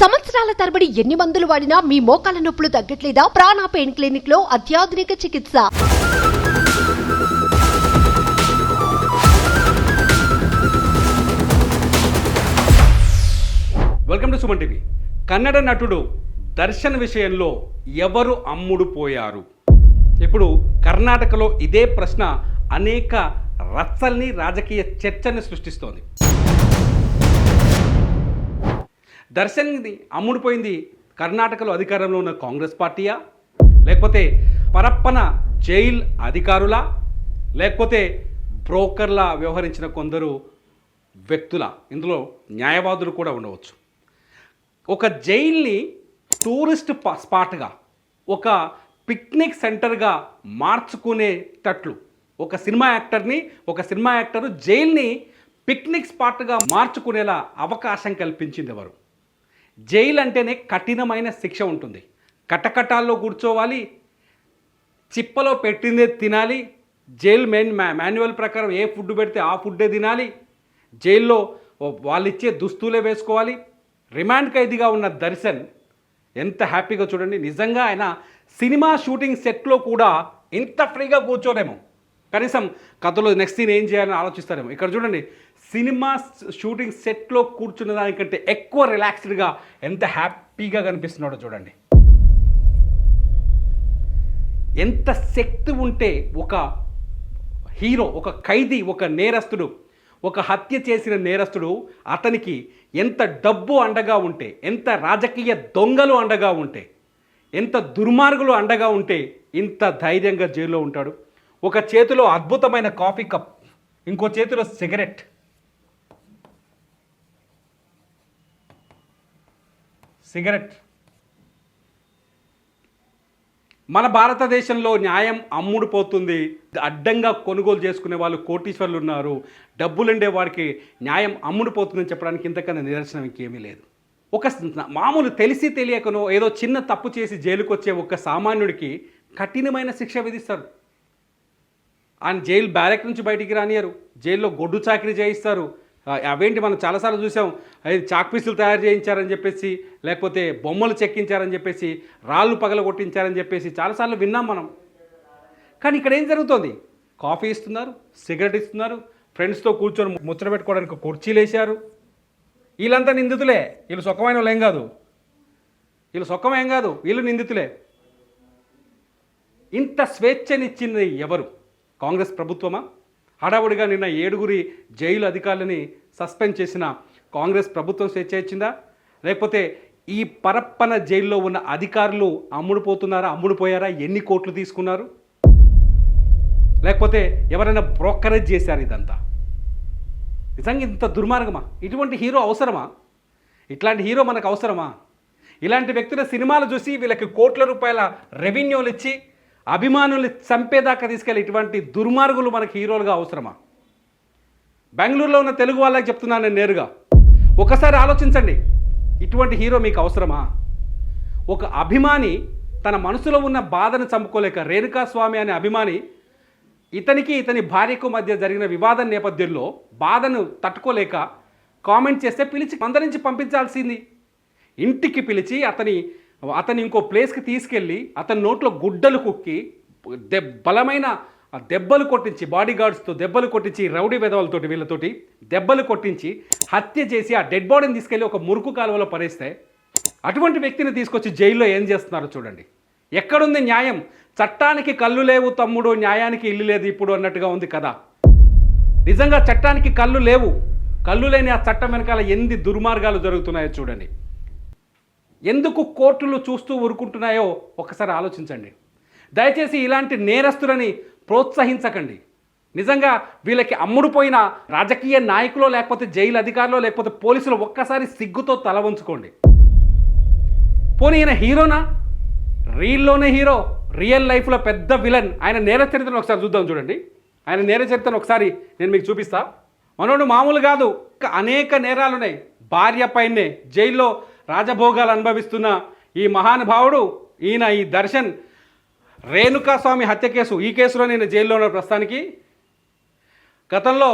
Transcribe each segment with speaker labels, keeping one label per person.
Speaker 1: సంవత్సరాల తరబడి ఎన్ని మందులు వాడినా మీ మోకాల నొప్పులు తగ్గట్లేదా? ప్రాణ పెయిన్ క్లినిక్లో అత్యాధునిక చికిత్స.
Speaker 2: Welcome to Suman TV. Kannada నటుడు దర్శన్ విషయంలో ఎవరు అమ్ముడు పోయారు? ఇప్పుడు కర్ణాటకలో ఇదే ప్రశ్న అనేక రచ్చల్ని రాజకీయ చర్చని సృష్టిస్తోంది. దర్శన్ది అమ్ముడుపోయింది కర్ణాటకలో అధికారంలో ఉన్న కాంగ్రెస్ పార్టీయా? లేకపోతే పరప్పన జైల్ అధికారులా? లేకపోతే బ్రోకర్లా వ్యవహరించిన కొందరు వ్యక్తుల? ఇందులో న్యాయవాదులు కూడా ఉండవచ్చు. ఒక జైల్ని టూరిస్ట్ స్పాట్గా ఒక పిక్నిక్ సెంటర్గా మార్చుకునేటట్లు ఒక సినిమా యాక్టర్ని ఒక సినిమా యాక్టర్ జైల్ని పిక్నిక్ స్పాట్గా మార్చుకునేలా అవకాశం కల్పించింది ఎవరు? జైలు అంటేనే కఠినమైన శిక్ష ఉంటుంది. కటకటాల్లో కూర్చోవాలి చిప్పలో పెట్టిందే తినాలి జైలు మెయిన్ మాన్యువల్ ప్రకారం ఏ ఫుడ్ పెడితే ఆ ఫుడ్డే తినాలి జైల్లో వాళ్ళు ఇచ్చే దుస్తులే వేసుకోవాలి. రిమాండ్ ఖైదీగా ఉన్న దర్శన్ ఎంత హ్యాపీగా చూడండి. నిజంగా ఆయన సినిమా షూటింగ్ సెట్లో కూడా ఇంత ఫ్రీగా కూర్చోలేము కనీసం కథలో నెక్స్ట్ సీన్ ఏం చేయాలని ఆలోచిస్తారేమో. ఇక్కడ చూడండి సినిమా షూటింగ్ సెట్లో కూర్చున్న దానికంటే ఎక్కువ రిలాక్స్డ్గా ఎంత హ్యాపీగా కనిపిస్తున్నాడో చూడండి. ఎంత శక్తి ఉంటే ఒక హీరో ఒక ఖైదీ ఒక నేరస్తుడు ఒక హత్య చేసిన నేరస్తుడు అతనికి ఎంత డబ్బు అండగా ఉంటే ఎంత రాజకీయ దొంగలు అండగా ఉంటే ఎంత దుర్మార్గులు అండగా ఉంటే ఇంత ధైర్యంగా జైల్లో ఉంటాడు. ఒక చేతిలో అద్భుతమైన కాఫీ కప్ ఇంకో చేతిలో సిగరెట్. సిగరెట్. మన భారతదేశంలో న్యాయం అమ్ముడు పోతుంది. అడ్డంగా కొనుగోలు చేసుకునే వాళ్ళు కోటీశ్వర్లు ఉన్నారు. డబ్బులుండే వాడికి న్యాయం అమ్ముడు పోతుందని చెప్పడానికి ఇంతకన్నా నిదర్శనం ఇంకేమీ లేదు. ఒక మామూలు తెలిసి తెలియకనో ఏదో చిన్న తప్పు చేసి జైలుకు వచ్చే ఒక సామాన్యుడికి కఠినమైన శిక్ష విధిస్తారు. ఆయన జైలు బ్యారెక్ నుంచి బయటికి రానియరు. జైల్లో గొడ్డు చాకరీ చేయిస్తారు. అవేంటి మనం చాలాసార్లు చూసాం అది చాక్ పీసులు తయారు చేయించారని చెప్పేసి లేకపోతే బొమ్మలు చెక్కించారని చెప్పేసి రాళ్ళు పగల కొట్టించారని చెప్పేసి చాలాసార్లు విన్నాం మనం. కానీ ఇక్కడ ఏం జరుగుతోంది? కాఫీ ఇస్తున్నారు సిగరెట్ ఇస్తున్నారు ఫ్రెండ్స్తో కూర్చొని ముచ్చట పెట్టుకోవడానికి కుర్చీలు వేశారు వీళ్ళంతా నిందితులే. వీళ్ళు సుఖమైన వాళ్ళు ఏం కాదు. వీళ్ళు సుఖం ఏం కాదు. వీళ్ళు నిందితులే. ఇంత స్వేచ్ఛనిచ్చింది ఎవరు? కాంగ్రెస్ ప్రభుత్వమా? హడావుడిగా నిన్న ఏడుగురి జైలు అధికారులని సస్పెండ్ చేసిన కాంగ్రెస్ ప్రభుత్వం స్వేచ్ఛ ఇచ్చిందా? లేకపోతే ఈ పరప్పన జైల్లో ఉన్న అధికారులు అమ్ముడుపోతున్నారా అమ్ముడుపోయారా ఎన్ని కోట్లు తీసుకున్నారు? లేకపోతే ఎవరైనా బ్రోకరేజ్ చేశారు ఇదంతా? నిజంగా ఇంత దుర్మార్గమా? ఇటువంటి హీరో అవసరమా? ఇట్లాంటి హీరో మనకు అవసరమా? ఇలాంటి వ్యక్తుల సినిమాలు చూసి వీళ్ళకి కోట్ల రూపాయల రెవెన్యూలు ఇచ్చి అభిమానులు చంపేదాకా తీసుకెళ్ళి ఇటువంటి దుర్మార్గులు మనకి హీరోలుగా అవసరమా? బెంగళూరులో ఉన్న తెలుగు వాళ్ళకి చెప్తున్నాను నేను నేరుగా. ఒకసారి ఆలోచించండి. ఇటువంటి హీరో మీకు అవసరమా? ఒక అభిమాని తన మనసులో ఉన్న బాధను చంపుకోలేక రేణుకా స్వామి అనే అభిమాని ఇతనికి ఇతని భార్యకు మధ్య జరిగిన వివాదం నేపథ్యంలో బాధను తట్టుకోలేక కామెంట్ చేస్తే పిలిచి మందరించి పంపించాల్సింది. ఇంటికి పిలిచి అతని అతను ఇంకో ప్లేస్కి తీసుకెళ్ళి అతని నోట్లో గుడ్డలు కుక్కి దె బలమైన ఆ దెబ్బలు కొట్టించి బాడీ గార్డ్స్తో దెబ్బలు కొట్టించి రౌడీ వెధవలతోటి వీళ్ళతోటి దెబ్బలు కొట్టించి హత్య చేసి ఆ డెడ్ బాడీని తీసుకెళ్ళి ఒక మురుకు కాలువలో పరేస్తే అటువంటి వ్యక్తిని తీసుకొచ్చి జైల్లో ఏం చేస్తున్నారో చూడండి. ఎక్కడుంది న్యాయం? చట్టానికి కళ్ళు లేవు తమ్ముడు న్యాయానికి ఇల్లు లేదు ఇప్పుడు అన్నట్టుగా ఉంది కదా. నిజంగా చట్టానికి కళ్ళు లేవు. కళ్ళు లేని ఆ చట్టం వెనకాల ఎన్ని దుర్మార్గాలు జరుగుతున్నాయో చూడండి. ఎందుకు కోర్టులు చూస్తూ ఊరుకుంటున్నాయో ఒకసారి ఆలోచించండి. దయచేసి ఇలాంటి నేరస్తులని ప్రోత్సహించకండి. నిజంగా వీళ్ళకి అమ్ముడుపోయిన రాజకీయ నాయకులో లేకపోతే జైలు అధికారులు లేకపోతే పోలీసులు ఒక్కసారి సిగ్గుతో తల వంచుకోండి. పోనీ ఈయన హీరోనా? రీల్లోనే హీరో రియల్ లైఫ్లో పెద్ద విలన్. ఆయన నేర చరిత్రను ఒకసారి చూద్దాం చూడండి. ఆయన నేర చరిత్రను ఒకసారి నేను మీకు చూపిస్తా. మనోడు మామూలు కాదు అనేక నేరాలు ఉన్నాయి భార్య పైనే జైల్లో రాజభోగాలు అనుభవిస్తున్న ఈ మహానుభావుడు ఈయన ఈ దర్శన్ రేణుకా స్వామి హత్య కేసు ఈ కేసులో నేను జైల్లో ఉన్న ప్రస్తుతానికి. గతంలో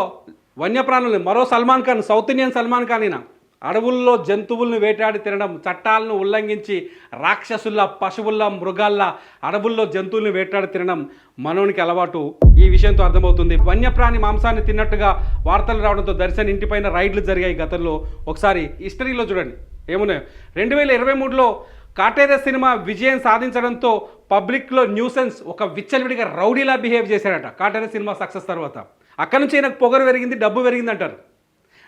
Speaker 2: వన్యప్రాణులు మరో సల్మాన్ ఖాన్ సౌత్ ఇండియన్ సల్మాన్ ఖాన్ ఈయన అడవుల్లో జంతువులను వేటాడి తినడం చట్టాలను ఉల్లంఘించి రాక్షసుల్లా పశువుల్లా మృగాల్లా అడవుల్లో జంతువులను వేటాడి తినడం మనోనికి అలవాటు. ఈ విషయంతో అర్థమవుతుంది. వన్యప్రాణి మాంసాన్ని తిన్నట్టుగా వార్తలు రావడంతో దర్శన్ ఇంటిపైన రైడ్లు జరిగాయి గతంలో. ఒకసారి హిస్టరీలో చూడండి. ఏమున్నాయి? రెండు వేల ఇరవై మూడులో కాటేర సినిమా విజయం సాధించడంతో పబ్లిక్లో న్యూసెన్స్ ఒక విచ్చలవిడిగా రౌడీలా బిహేవ్ చేశాడట కాటేర సినిమా సక్సెస్ తర్వాత. అక్కడి నుంచి ఆయనకు పొగరు పెరిగింది డబ్బు పెరిగింది అంటారు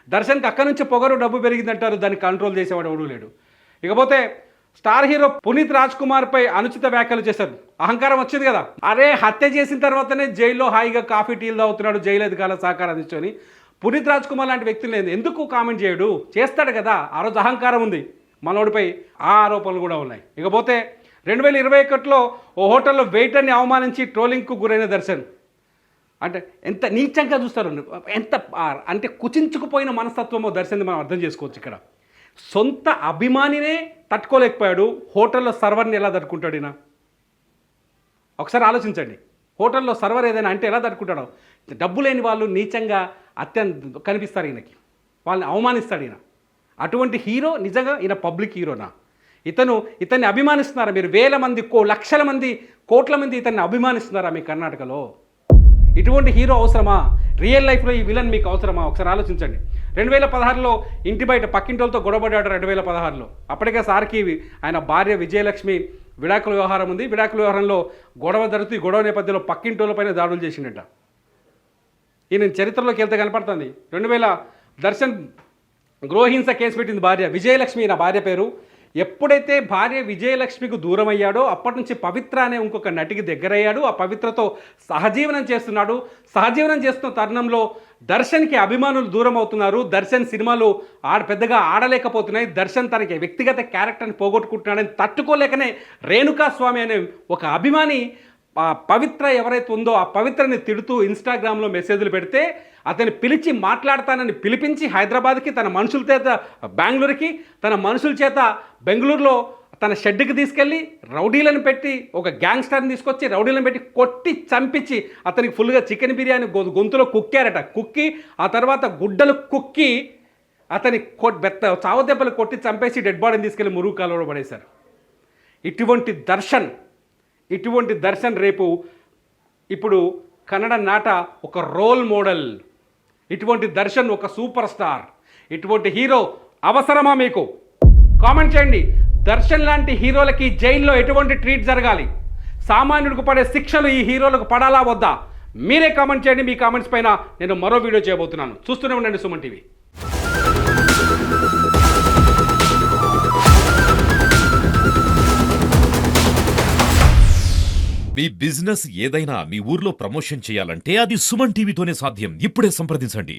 Speaker 2: దర్శన్కి అక్కడి నుంచి పొగరు డబ్బు పెరిగింది అంటారు దాన్ని కంట్రోల్ చేసేవాడు ఎవడూ లేడు. ఇకపోతే స్టార్ హీరో పునీత్ రాజ్ కుమార్ పై అనుచిత వ్యాఖ్యలు చేశారు. అహంకారం వచ్చింది కదా. అరే హత్య చేసిన తర్వాతనే జైల్లో హాయిగా కాఫీ టీలు తాగుతున్నాడు జైలు అధికారుల సహకారం అందించుకొని పునీత్ రాజ్ కుమార్ లాంటి వ్యక్తులు లేదు ఎందుకు కామెంట్ చేయడు? చేస్తాడు కదా. ఆ రోజు అహంకారం ఉంది. మనోడిపై ఆ ఆరోపణలు కూడా ఉన్నాయి. ఇకపోతే రెండు వేల ఇరవై ఒకటిలో ఓ హోటల్లో వెయిటర్ని అవమానించి ట్రోలింగ్కు గురైన దర్శన్. అంటే ఎంత నీచంగా చూస్తారు. ఎంత అంటే కుచించుకుపోయిన మనస్తత్వమో దర్శన్ మనం అర్థం చేసుకోవచ్చు ఇక్కడ. సొంత అభిమానినే తట్టుకోలేకపోయాడు. హోటల్లో సర్వర్ని ఎలా తట్టుకుంటాడు ఈయన? ఒకసారి ఆలోచించండి. హోటల్లో సర్వర్ ఏదైనా అంటే ఎలా తట్టుకుంటాడో. డబ్బు లేని వాళ్ళు నీచంగా అత్యంత కనిపిస్తారు ఈయనకి. వాళ్ళని అవమానిస్తాడు ఈయన. అటువంటి హీరో నిజంగా ఈయన పబ్లిక్ హీరోనా. ఇతను ఇతన్ని అభిమానిస్తున్నారా మీరు? వేల మంది కో లక్షల మంది కోట్ల మంది ఇతన్ని అభిమానిస్తున్నారా మీ కర్ణాటకలో? ఇటువంటి హీరో అవసరమా? రియల్ లైఫ్లో ఈ విలన్ మీకు అవసరమా? ఒకసారి ఆలోచించండి. రెండు వేల పదహారులో ఇంటి బయట పక్కింటోళ్ళతో గొడవపడ్డాడు రెండు వేల పదహారులో. అప్పటికే సార్కి ఆయన భార్య విజయలక్ష్మి విడాకుల వ్యవహారం ఉంది. విడాకుల వ్యవహారంలో గొడవ జరుగుతూ గొడవ నేపథ్యంలో పక్కింటోళ్ళపైన దాడులు చేసిండట. ఈయన చరిత్రలోకి వెళ్తే కనపడుతుంది. రెండు వేల దర్శన్ గృహహింస కేసు పెట్టింది భార్య విజయలక్ష్మి. నా భార్య పేరు ఎప్పుడైతే భార్య విజయలక్ష్మికి దూరం అయ్యాడో అప్పటి నుంచి పవిత్ర అనే ఇంకొక నటికి దగ్గరయ్యాడు. ఆ పవిత్రతో సహజీవనం చేస్తున్నాడు. సహజీవనం చేస్తున్న తరుణంలో దర్శన్కి అభిమానులు దూరం అవుతున్నారు దర్శన్ సినిమాలు ఆడ పెద్దగా ఆడలేకపోతున్నాయి. దర్శన్ తనకి వ్యక్తిగత క్యారెక్టర్ని పోగొట్టుకుంటున్నాడని తట్టుకోలేకనే రేణుకా స్వామి అనే ఒక అభిమాని ఆ పవిత్ర ఎవరైతే ఉందో ఆ పవిత్రని తిడుతూ ఇన్స్టాగ్రామ్లో మెసేజ్లు పెడితే అతన్ని పిలిచి మాట్లాడతానని పిలిపించి హైదరాబాద్కి తన మనుషుల చేత బెంగళూరుకి తన మనుషుల చేత బెంగళూరులో తన షెడ్కి తీసుకెళ్ళి రౌడీలను పెట్టి ఒక గ్యాంగ్స్టర్ని తీసుకొచ్చి రౌడీలను పెట్టి కొట్టి చంపించి అతనికి ఫుల్గా చికెన్ బిర్యానీ గొ- గొంతులో కుక్కారట. కుక్కి ఆ తర్వాత గుడ్డలు కుక్కి అతని కొట్ బెత్త చావదెబ్బలు కొట్టి చంపేసి డెడ్ బాడీని తీసుకెళ్ళి మురుగు కాలువలో పడేశారు. ఇటువంటి దర్శన్ ఇటువంటి దర్శన్ రేపు ఇప్పుడు కన్నడ నాట ఒక రోల్ మోడల్. ఇటువంటి దర్శన్ ఒక సూపర్ స్టార్. ఇటువంటి హీరో అవసరమా మీకు? కామెంట్ చేయండి. దర్శన్ లాంటి హీరోలకి జైల్లో ఎటువంటి ట్రీట్ జరగాలి? సామాన్యుడికి పడే శిక్షలు ఈ హీరోలకు పడాలా వద్దా? మీరే కామెంట్ చేయండి మీ కామెంట్స్ పైన నేను మరో వీడియో చేయబోతున్నాను. చూస్తూనే ఉండండి సుమన్ టీవీ.
Speaker 3: మీ బిజినెస్ ఏదైనా మీ ఊర్లో ప్రమోషన్ చేయాలంటే అది సుమన్ టీవీతోనే సాధ్యం. ఇప్పుడే సంప్రదించండి.